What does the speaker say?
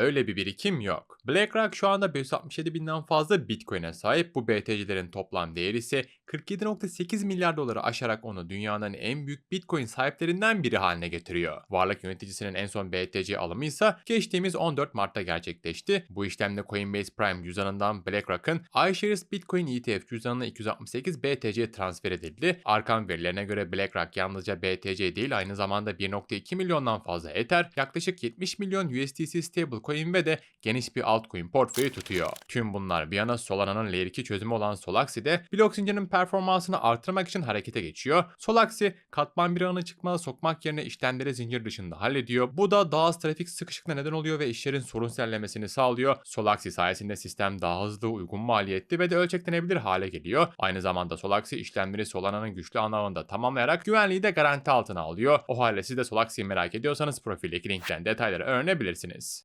böyle bir birikim yok. BlackRock şu anda 567 binden fazla Bitcoin'e sahip. Bu BTC'lerin toplam değeri ise 47.8 milyar doları aşarak onu dünyanın en büyük Bitcoin sahiplerinden biri haline getiriyor. Varlık yöneticisinin en son BTC alımı ise geçtiğimiz 14 Mart'ta gerçekleşti. Bu işlemde Coinbase Prime cüzdanından BlackRock'ın iShares Bitcoin ETF cüzdanına 268 BTC transfer edildi. Arkan verilerine göre BlackRock yalnızca BTC değil aynı zamanda 1.2 milyondan fazla Ether, yaklaşık 70 milyon USDC stablecoin ve de geniş bir altcoin portföyü tutuyor. Tüm bunlar bir yana Solana'nın Layer 2 çözümü olan Solaxi'de blok zincirinin performansını artırmak için harekete geçiyor. Solaxi katman bir ağını çıkmaza sokmak yerine işlemleri zincir dışında hallediyor. Bu da daha az trafik sıkışıklığına neden oluyor ve işlerin sorun sellemesini sağlıyor. Solaxi sayesinde sistem daha hızlı, uygun maliyetli ve de ölçeklenebilir hale geliyor. Aynı zamanda Solaxi işlemleri Solana'nın güçlü anağında tamamlayarak güvenliği de garanti altına alıyor. O halde siz de Solaxi'yi merak ediyorsanız profildeki linkten detayları öğrenebilirsiniz.